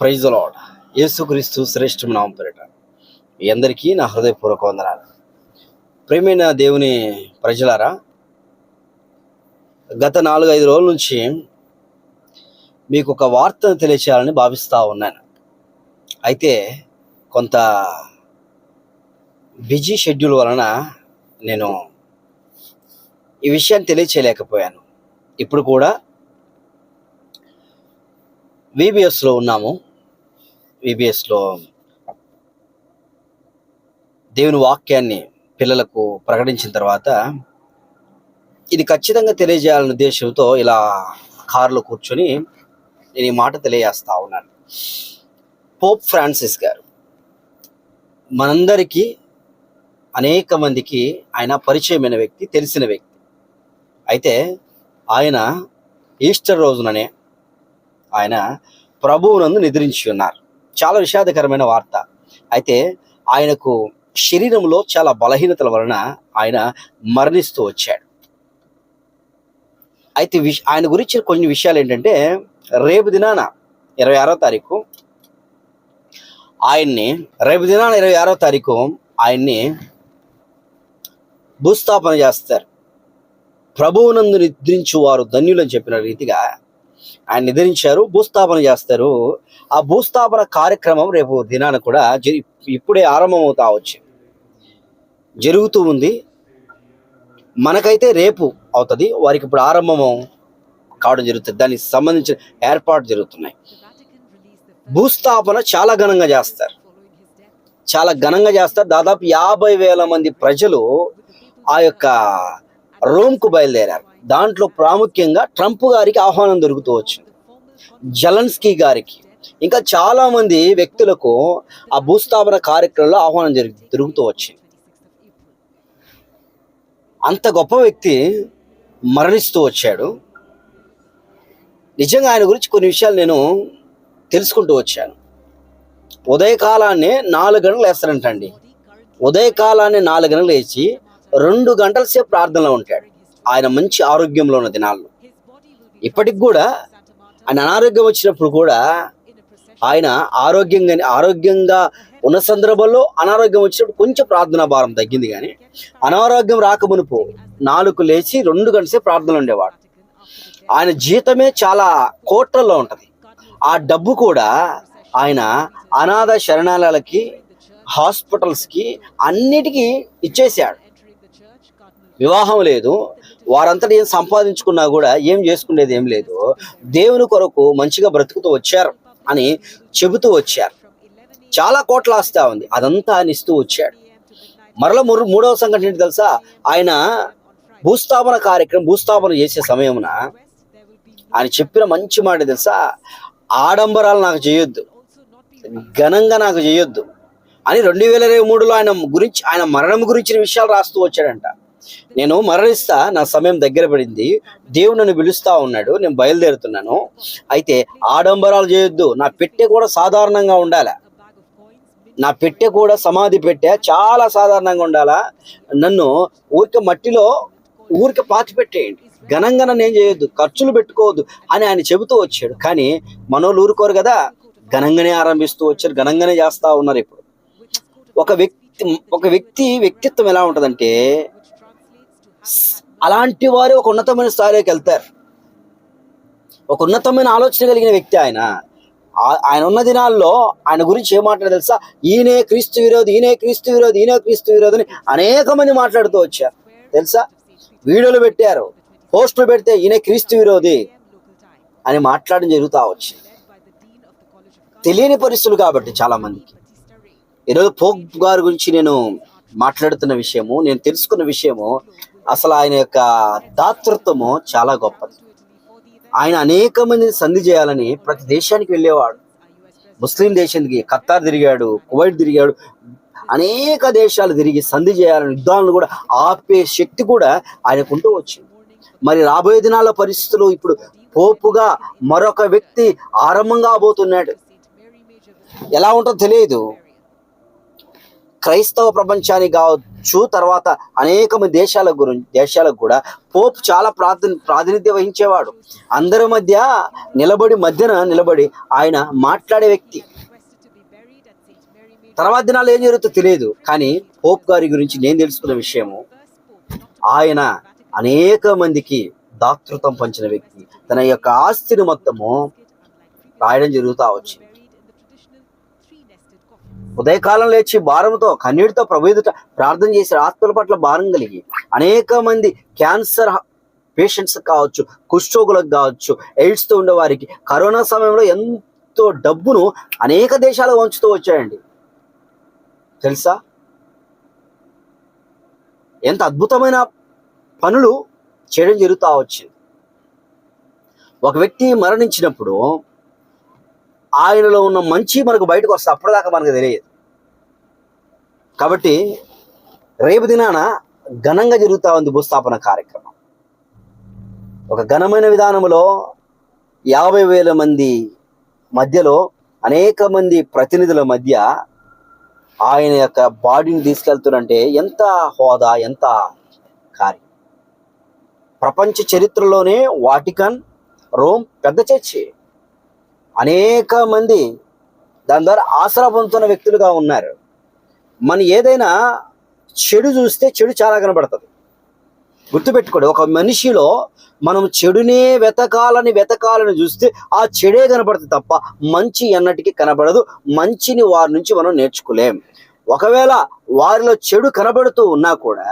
Praise lord యేసుక్రీస్తు శ్రేష్ఠ నామం పేరిట. మీ అందరికీ నా హృదయపూర్వక వందనాలు. ప్రేమైన దేవుని ప్రజలారా గత నాలుగు ఐదు రోజుల నుంచి మీకు ఒక వార్తను తెలియచేయాలని భావిస్తూ ఉన్నాను. అయితే కొంత బిజీ షెడ్యూల్ వలన నేను ఈ విషయాన్ని తెలియచేయలేకపోయాను. ఇప్పుడు కూడా విబిఎస్లో ఉన్నాము. విబిఎస్లో దేవుని వాక్యాన్ని పిల్లలకు ప్రకటించిన తర్వాత ఇది ఖచ్చితంగా తెలియజేయాలనే ఉద్దేశంతో ఇలా కారులో కూర్చొని నేను ఈ మాట తెలియజేస్తా ఉన్నాను. పోప్ ఫ్రాన్సిస్ గారు మనందరికీ అనేక మందికి ఆయన పరిచయమైన వ్యక్తి తెలిసిన వ్యక్తి. అయితే ఆయన ఈస్టర్ రోజుననే ఆయన ప్రభువునందు నిద్రించి ఉన్నారు. చాలా విషాదకరమైన వార్త. అయితే ఆయనకు శరీరంలో చాలా బలహీనతల వలన ఆయన మరణిస్తూ వచ్చాడు. అయితే విష ఆయన గురించి కొన్ని విషయాలు ఏంటంటే రేపు దినాన ఇరవై ఆరో తారీఖు ఆయన్ని రేపు దినాన ఇరవై ఆరో తారీఖు ఆయన్ని భూస్థాపన చేస్తారు. ప్రభువునందు నిద్రించు వారు ధన్యులని చెప్పిన రీతిగా ఆయన నిద్రించారు భూస్థాపన చేస్తారు. ఆ భూస్థాపన కార్యక్రమం రేపు దినాన కూడా జరి- ఇప్పుడే ఆరంభం వచ్చి జరుగుతూ ఉంది. మనకైతే రేపు అవుతుంది. వారికి ఇప్పుడు ఆరంభం కావడం జరుగుతుంది. దానికి సంబంధించిన ఏర్పాటు జరుగుతున్నాయి. భూస్థాపన చాలా ఘనంగా చేస్తారు. చాలా ఘనంగా చేస్తారు. దాదాపు యాభై వేల మంది ప్రజలు ఆ యొక్క రోమ్కు బయలుదేరారు. దాంట్లో ప్రాముఖ్యంగా ట్రంప్ గారికి ఆహ్వానం దొరుకుతూ వచ్చింది. జలన్స్కీ గారికి. ఇంకా చాలా మంది వ్యక్తులకు ఆ భూస్థాపన కార్యక్రమంలో ఆహ్వానం జరుగు తిరుగుతూ వచ్చింది. అంత గొప్ప వ్యక్తి మరణిస్తూ వచ్చాడు. నిజంగా ఆయన గురించి కొన్ని విషయాలు నేను తెలుసుకుంటూ వచ్చాను. ఉదయకాలాన్నే నాలుగు గంటలు వేస్తారంటండి ఉదయకాలాన్ని నాలుగు గంటలు వేసి రెండు గంటల సేపు ప్రార్థనలో ఉంటాడు. ఆయన మంచి ఆరోగ్యంలో ఉన్న దినాల్లో. ఇప్పటికి కూడా ఆయన అనారోగ్యం వచ్చినప్పుడు కూడా ఆయన ఆరోగ్యంగా ఆరోగ్యంగా ఉన్న సందర్భంలో అనారోగ్యం వచ్చినప్పుడు కొంచెం ప్రార్థనా భారం తగ్గింది కానీ అనారోగ్యం రాకమునుపు నాలుగు లేచి రెండు గంటల సేపు ప్రార్థనలు ఉండేవాడు. ఆయన జీతమే చాలా కోట్లలో ఉంటుంది. ఆ డబ్బు కూడా ఆయన అనాథ శరణాలయాలకి హాస్పిటల్స్కి అన్నిటికీ ఇచ్చేసాడు వివాహం లేదు. వారంతటి ఏం సంపాదించుకున్నా కూడా ఏం చేసుకునేది ఏం లేదు. దేవుని కొరకు మంచిగా బ్రతుకుతూ వచ్చారు. అని చెబుతూ వచ్చారు. చాలా కోట్ల ఆస్తా ఉంది. అదంతా ఆయన ఇస్తూ వచ్చాడు. మరల మూడు మూడవ సంఘటన ఏంటి తెలుసా? ఆయన భూస్థాపన కార్యక్రమం భూస్థాపన చేసే సమయమున ఆయన చెప్పిన మంచి మాట తెలుసా? ఆడంబరాలు నాకు చేయొద్దు. ఘనంగా నాకు చేయొద్దు అని రెండు వేల ఇరవై మూడులో ఆయన గురించి ఆయన మరణం గురించిన విషయాలు రాస్తూ వచ్చాడంట. నేను మరణిస్తా నా సమయం దగ్గర పడింది. దేవుడు నన్ను పిలుస్తా ఉన్నాడు నేను బయలుదేరుతున్నాను. అయితే ఆడంబరాలు చేయొద్దు. నా పెట్టె కూడా సాధారణంగా ఉండాలి? నా పెట్టె కూడా సమాధి పెట్టె చాలా సాధారణంగా ఉండాలా? నన్ను ఊరికే మట్టిలో ఊరికి పాతి పెట్టేయండి. ఘనంగా నన్ను ఏం చేయొద్దు? ఖర్చులు పెట్టుకోవద్దు అని ఆయన చెబుతూ వచ్చాడు. కానీ మనోళ్ళు ఊరుకోరు కదా? ఘనంగానే ఆరంభిస్తూ వచ్చారు. ఘనంగానే చేస్తూ ఉన్నారు ఇప్పుడు. ఒక వ్యక్తి ఒక వ్యక్తి వ్యక్తిత్వం ఎలా ఉంటుందంటే అలాంటి వారు ఒక ఉన్నతమైన స్థాయిలోకి వెళ్తారు. ఒక ఉన్నతమైన ఆలోచన కలిగిన వ్యక్తి ఆయన. ఆయన ఉన్న దినాల్లో ఆయన గురించి ఏం మాట్లాడారు తెలుసా? ఈయనే క్రీస్తు విరోధి ఈయనే క్రీస్తు విరోధి ఈయనే క్రీస్తు విరోధి అని అనేక మంది మాట్లాడుతూ వచ్చారు. తెలుసా? వీడియోలు పెట్టారు. పోస్టులు పెడితే ఈయనే క్రీస్తు విరోధి అని మాట్లాడడం జరుగుతా వచ్చింది తెలియని పరిస్థితులు కాబట్టి చాలా మందికి ఈరోజు పోప్ గారి గురించి నేను మాట్లాడుతున్న విషయము నేను తెలుసుకున్న విషయము అసలు ఆయన యొక్క దాతృత్వము చాలా గొప్పది. ఆయన అనేక మందిని సంధి చేయాలని ప్రతి దేశానికి వెళ్ళేవాడు. ముస్లిం దేశానికి ఖత్తార్ తిరిగాడు కువైట్ తిరిగాడు అనేక దేశాలు తిరిగి సంధి చేయాలని యుద్ధాలను కూడా ఆపే శక్తి కూడా ఆయనకుంటూ వచ్చింది. మరి రాబోయే దినాల పరిస్థితులు ఇప్పుడు పోపుగా మరొక వ్యక్తి ఆరంభం కాబోతున్నాడు. ఎలా ఉంటుందో తెలియదు. క్రైస్తవ ప్రపంచానికి కావచ్చు తర్వాత అనేక దేశాల గురించి దేశాలకు కూడా పోప్ చాలా ప్రాతి ప్రాతినిధ్యం వహించేవాడు. అందరి మధ్య నిలబడి మధ్యన నిలబడి ఆయన మాట్లాడే వ్యక్తి. తర్వాత దినాలు ఏం జరుగుతుందో తెలియదు కానీ పోప్ గారి గురించి నేను తెలుసుకున్న విషయము ఆయన అనేక మందికి దాతృత్వం పంచిన వ్యక్తి. తన యొక్క ఆస్తిని మొత్తము రాయడం జరుగుతూ వచ్చింది. ఉదయకాలం లేచి భారంతో కన్నీటితో ప్రభు ఎదుట ప్రార్థన చేసి ఆత్మల పట్ల భారం కలిగి అనేక మంది క్యాన్సర్ పేషెంట్స్ కావచ్చు కుష్ఠోగులకు కావచ్చు ఎయిడ్స్తో ఉండేవారికి కరోనా సమయంలో ఎంతో డబ్బును అనేక దేశాలు వంచుతూ వచ్చాయండి. తెలుసా? ఎంత అద్భుతమైన పనులు చేయడం జరుగుతూ వచ్చింది. ఒక వ్యక్తి మరణించినప్పుడు ఆయనలో ఉన్న మంచి మనకు బయటకు వస్తే అప్పటిదాకా మనకు తెలియదు. కాబట్టి రేపు దినాన ఘనంగా జరుగుతూ ఉంది భూస్థాపన కార్యక్రమం. ఒక ఘనమైన విధానంలో యాభై వేల మంది మధ్యలో అనేక మంది ప్రతినిధుల మధ్య ఆయన యొక్క బాడీని తీసుకెళ్తున్నంటే ఎంత హోదా ఎంత కార్యం. ప్రపంచ చరిత్రలోనే వాటికన్ రోమ్ పెద్ద చర్చి. అనేక మంది దాని ద్వారా ఆసరా పొందుతున్న వ్యక్తులుగా ఉన్నారు. మన ఏదైనా చెడు చూస్తే చెడు చాలా కనబడుతుంది. గుర్తుపెట్టుకోండి ఒక మనిషిలో మనం చెడునే వెతకాలని వెతకాలని చూస్తే ఆ చెడే కనబడుతుంది తప్ప మంచి ఎన్నటికీ కనబడదు. మంచిని వారి నుంచి మనం నేర్చుకోలేం. ఒకవేళ వారిలో చెడు కనబడుతూ ఉన్నా కూడా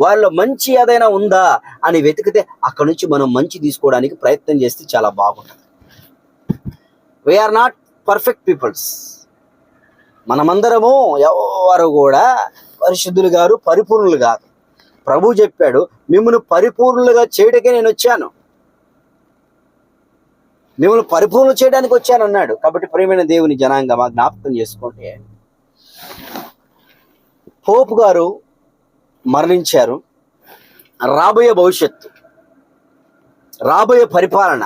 వారిలో మంచి ఏదైనా ఉందా అని వెతికితే అక్కడ నుంచి మనం మంచి తీసుకోవడానికి ప్రయత్నం చేస్తే చాలా బాగుంటుంది. వీఆర్ నాట్ పర్ఫెక్ట్ పీపుల్స్ మనమందరము ఎవరు కూడా పరిశుద్ధులు గారు పరిపూర్ణులు కాదు. ప్రభు చెప్పాడు మిమ్మల్ని పరిపూర్ణులుగా చేయడానికే నేను వచ్చాను. మిమ్మల్ని పరిపూర్ణ చేయడానికి వచ్చాను అన్నాడు. కాబట్టి ప్రేమైన దేవుని జనాంగమా జ్ఞాపకం చేసుకోండి. పోపు గారు మరణించారు. రాబోయే భవిష్యత్తు రాబోయే పరిపాలన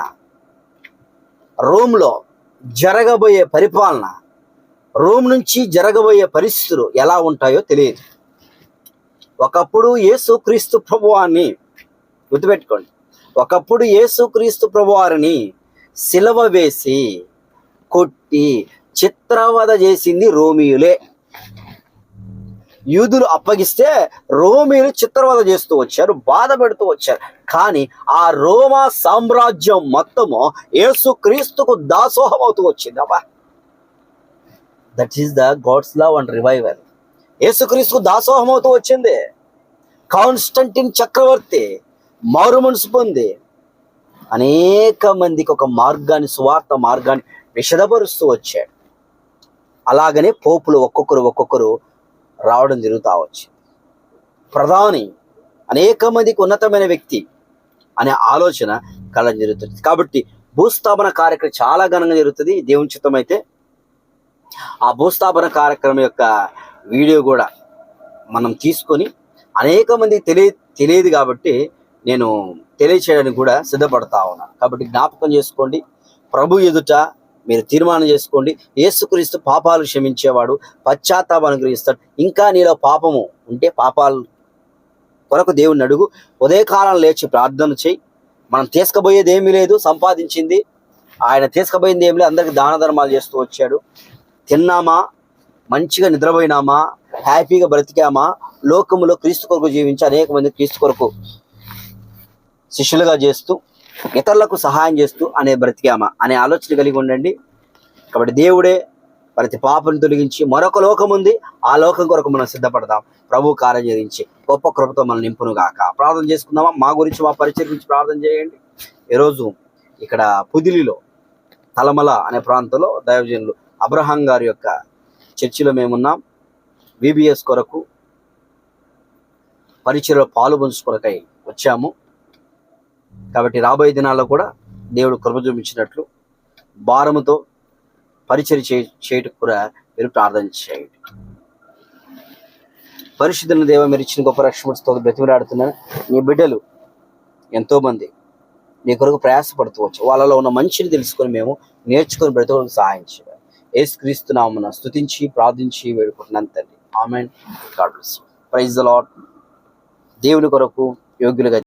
రోమ్లో జరగబోయే పరిపాలన రోమ్ నుంచి జరగబోయే పరిస్థితులు ఎలా ఉంటాయో తెలియదు. ఒకప్పుడు యేసు క్రీస్తు ప్రభువాన్ని గుర్తుపెట్టుకోండి. ఒకప్పుడు యేసు క్రీస్తు ప్రభువారిని సిలవ వేసి కొట్టి చిత్రవద చేసింది రోమియులే. యూదులు అప్పగిస్తే రోమీలు చిత్రవద చేస్తూ వచ్చారు బాధ పెడుతూ వచ్చారు. కానీ ఆ రోమా సామ్రాజ్యం మొత్తము యేసు క్రీస్తుకు దాసోహం అవుతూ వచ్చింది. అబ్బా! That is the God's love and revival యేసుక్రీస్తుకు దాసోహం అవుతూ వచ్చింది. కాన్స్టంటిన్ చక్రవర్తి మారు మనసు పొంది అనేక మందికి ఒక మార్గాన్ని సువార్త మార్గాన్ని విషదపరుస్తూ వచ్చాడు. అలాగనే పోపులు ఒక్కొక్కరు ఒక్కొక్కరు రావడం జరుగుతూ వచ్చింది. ప్రధాని అనేక మందికి ఉన్నతమైన వ్యక్తి అనే ఆలోచన కలగడం జరుగుతుంది. కాబట్టి భూస్థాపన కార్యక్రమం చాలా ఘనంగా జరుగుతుంది. దేవుని చిత్తం అయితే ఆ భూస్థాపన కార్యక్రమం యొక్క వీడియో కూడా మనం తీసుకొని అనేక మంది తెలియ తెలియదు కాబట్టి నేను తెలియచేయడానికి కూడా సిద్ధపడతా ఉన్నాను కాబట్టి జ్ఞాపకం చేసుకోండి. ప్రభు ఎదుట మీరు తీర్మానం చేసుకోండి. యేసుక్రీస్తు పాపాలు క్షమించేవాడు పశ్చాత్తాపం అనుగ్రహిస్తాడు. ఇంకా నీలో పాపము ఉంటే పాపాలు కొరకు దేవుని అడుగు. ఉదయకాలం లేచి ప్రార్థన చేయి. మనం తీసుకుపోయేది ఏమీ లేదు సంపాదించింది. ఆయన తీసుకుపోయింది ఏమి లేదు అందరికి దాన ధర్మాలు చేస్తూ వచ్చాడు. తిన్నామా? మంచిగా నిద్రపోయినామా? హ్యాపీగా బ్రతికామా? లోకములో క్రీస్తు కొరకు జీవించి అనేక మంది క్రీస్తు కొరకు శిష్యులుగా చేస్తూ ఇతరులకు సహాయం చేస్తూ అనే బ్రతికామ అనే ఆలోచన కలిగి ఉండండి. కాబట్టి దేవుడే ప్రతి పాపను తొలగించి మరొక లోకం ఉంది. ఆ లోకం కొరకు మనం సిద్ధపడదాం. ప్రభు కార్యం చేయించి గొప్ప కృపతో మనం నింపును గాక. ప్రార్థన చేసుకుందామా? మా గురించి మా పరిచయం గురించి ప్రార్థన చేయండి. ఈరోజు ఇక్కడ పుదిలిలో తలమల అనే ప్రాంతంలో దైవజనులు అబ్రహాం గారి యొక్క చర్చిలో మేమున్నాం. విబిఎస్ కొరకు పరిచయలో పాలు పంచుకొరకై వచ్చాము. కాబట్టి రాబోయే దినాల్లో కూడా దేవుడు కృప చూపించినట్లు భారముతో పరిచయం చే చేయటం కూడా మీరు ప్రార్థన చేయండి. పరిశుద్ధుల దేవ మీరు ఇచ్చిన గొప్ప రక్షణతో బ్రతిమలాడుతున్నాను నీ బిడ్డలు ఎంతో మంది నీ కొరకు ప్రయాసపడుతూ వచ్చు వాళ్ళలో ఉన్న మంచిని తెలుసుకొని మేము నేర్చుకొని బ్రతుకులకు సహాయం చేయాలి. ఏసుక్రీస్తు నామమున స్థుతించి ప్రార్థించి వేడుకుంటున్నాను తండ్రి. Amen. God praise the Lord దేవుని కొరకు యోగ్యులుగా